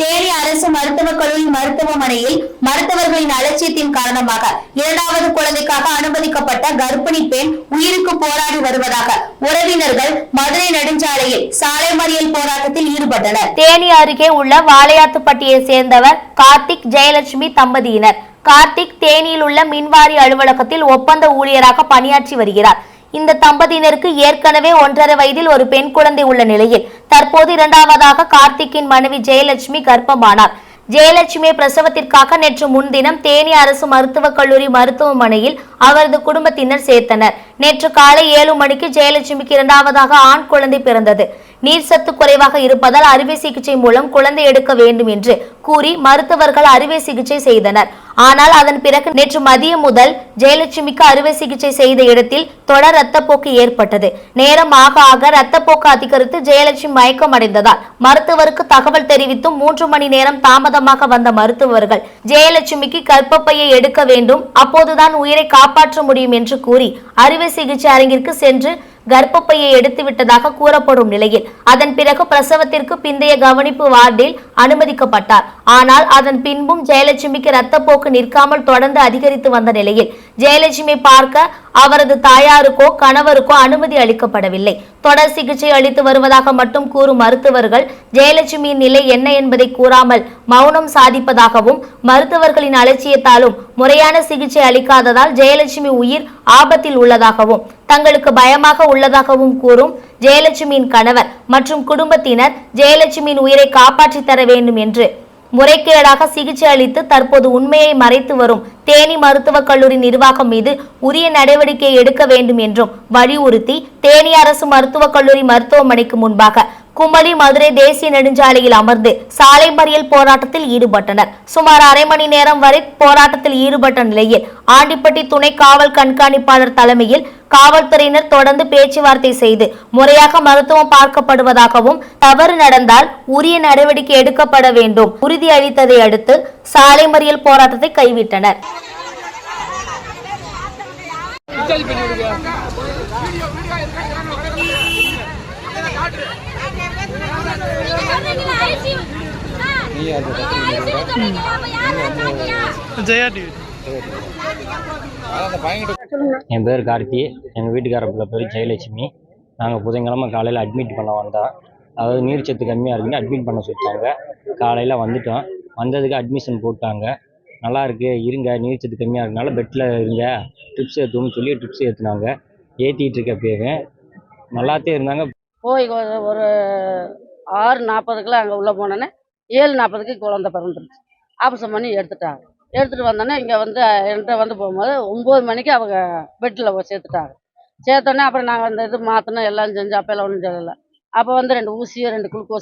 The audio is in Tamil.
தேனி அரசு மருத்துவக் கல்லூரி மருத்துவமனையில் மருத்துவர்களின் அலட்சியத்தின் காரணமாக இரண்டாவது குழந்தைக்காக அனுமதிக்கப்பட்ட கர்ப்பிணி பெண் உயிருக்கு போராடி வருவதாக உறவினர்கள் மதுரை நெடுஞ்சாலையில் சாலை மறியல் போராட்டத்தில் ஈடுபட்டனர். தேனி அருகே உள்ள வாளையாத்துப்பட்டியை சேர்ந்தவர் கார்த்திக் ஜெயலட்சுமி தம்பதியினர். கார்த்திக் தேனியில் உள்ள மின்வாரி அலுவலகத்தில் ஒப்பந்த ஊழியராக பணியாற்றி வருகிறார். இந்த தம்பதியினருக்கு ஏற்கனவே ஒன்றரை வயதில் ஒரு பெண் குழந்தை உள்ள நிலையில் தற்போது இரண்டாவதாக கார்த்திக்கின் மனைவி ஜெயலட்சுமி கர்ப்பமானார். ஜெயலட்சுமி பிரசவத்திற்காக நேற்று முன்தினம் தேனி அரசு மருத்துவக் கல்லூரி மருத்துவமனையில் அவரது குடும்பத்தினர் சேர்த்தனர். நேற்று காலை ஏழு மணிக்கு ஜெயலட்சுமிக்கு இரண்டாவதாக ஆண் குழந்தை பிறந்தது. நீர் சத்து குறைவாக இருப்பதால் அறுவை சிகிச்சை மூலம் குழந்தை எடுக்க வேண்டும் என்று கூறி மருத்துவர்கள் அறுவை சிகிச்சை செய்தனர். ஆனால் அதன் பிறகு நேற்று மதியம் முதல் ஜெயலட்சுமிக்கு அறுவை சிகிச்சை செய்த இடத்தில் தொடர் ரத்தப்போக்கு ஏற்பட்டது. நேரம் ஆக ஆக ரத்தப்போக்கு அதிகரித்து ஜெயலட்சுமி மயக்கம் அடைந்ததால் மருத்துவருக்கு தகவல் தெரிவித்தும் மூன்று மணி நேரம் தாமதமாக வந்த மருத்துவர்கள் ஜெயலட்சுமிக்கு கர்ப்பப்பையை எடுக்க வேண்டும் அப்போதுதான் உயிரை காப்பாற்ற முடியும் என்று கூறி அறுவை சிகிச்சை அரங்கிற்கு சென்று கர்ப்பப்பையை எடுத்து விட்டதாக கூறப்படும் நிலையில் அதன் பிறகு பிரசவத்திற்கு பிந்தைய கவனிப்பு வார்டில் அனுமதிக்கப்பட்டார். ஆனால் அதன் பின்பும் ஜெயலட்சுமிக்கு ரத்தப்போக்கு நிற்காமல் தொடர்ந்து அதிகரித்து வந்த நிலையில் ஜெயலட்சுமி பார்க்க அவரது தாயாருக்கோ கணவருக்கோ அனுமதி அளிக்கப்படவில்லை. தொடர் சிகிச்சை அளித்து வருவதாக மட்டும் கூறும் மருத்துவர்கள் ஜெயலட்சுமியின் நிலை என்ன என்பதை கூறாமல் மௌனம் சாதிப்பதாகவும் மருத்துவர்களின் அலட்சியத்தாலும் முறையான சிகிச்சை அளிக்காததால் ஜெயலட்சுமி உயிர் ஆபத்தில் உள்ளதாகவும் தங்களுக்கு பயமாக உள்ளதாகவும் கூறும் ஜெயலட்சுமியின் கணவர் மற்றும் குடும்பத்தினர் ஜெயலட்சுமியின் உயிரை காப்பாற்றி தர வேண்டும் என்று முறைகேடாக சிகிச்சை அளித்து தற்போது உண்மையை மறைத்து வரும் தேனி மருத்துவக் கல்லூரி நிர்வாகம் மீது உரிய நடவடிக்கை எடுக்க வேண்டும் என்றும் வலியுறுத்தி தேனி அரசு மருத்துவக் கல்லூரி மருத்துவமனைக்கு முன்பாக குமளி மதுரை தேசிய நெடுஞ்சாலையில் அமர்ந்து சாலை மறியல் போராட்டத்தில் ஈடுபட்டனர். சுமார் அரை மணி நேரம் வரை போராட்டத்தில் ஈடுபட்ட நிலையில் ஆண்டிப்பட்டி துணை காவல் கண்காணிப்பாளர் தலைமையில் காவல்துறையினர் தொடர்ந்து பேச்சுவார்த்தை செய்து முறையாக மருத்துவம் பார்க்கப்படுவதாகவும் தவறு நடந்தால் உரிய நடவடிக்கை எடுக்கப்பட வேண்டும். உறுதியளித்ததை அடுத்து சாலை மறியல் போராட்டத்தை கைவிட்டனர். ஜெயா டிவி. என் பேர் கார்த்தி. எங்கள் வீட்டுக்கார பிள்ளை பேர் ஜெயலட்சுமி. நாங்கள் புதன்கிழமை காலையில் அட்மிட் பண்ண வந்தோம். அதாவது நீர் சத்து கம்மியாக இருக்குன்னு அட்மிட் பண்ண சொல்லிட்டாங்க. காலையில் வந்துட்டோம். வந்ததுக்கு அட்மிஷன் போட்டாங்க. நல்லா இருக்கு. இருங்க. நீர் சத்து கம்மியாக இருக்கனால பெட்டில் இருங்க. ட்ரிப்ஸ் ஏற்றுவோம்னு சொல்லி ட்ரிப்ஸ் ஏற்றுனாங்க ஏற்றிட்டு இருக்க பேரு. நல்லாத்தே இருந்தாங்க. போய் ஒரு- ஒரு ஆறு நாற்பதுக்குலாம் அங்கே உள்ளே போனோன்னே ஏழு நாற்பதுக்கு குழந்த பிறந்துருச்சு. ஆப்ரேஷன் பண்ணி எடுத்துட்டாங்க. எடுத்துகிட்டு வந்தோடனே இங்கே வந்து என்கிட்ட வந்து போகும்போது ஒம்பது மணிக்கு அவங்க பெட்டில் சேர்த்துட்டாங்க. சேர்த்தோன்னே அப்புறம் நாங்கள் அந்த இது மாற்றணும் எல்லாம் செஞ்சு அப்போல்லாம் ஒன்றும் சொல்லலை அப்போ வந்து ரெண்டு ஊசியும் ரெண்டு குளுக்கோஸ்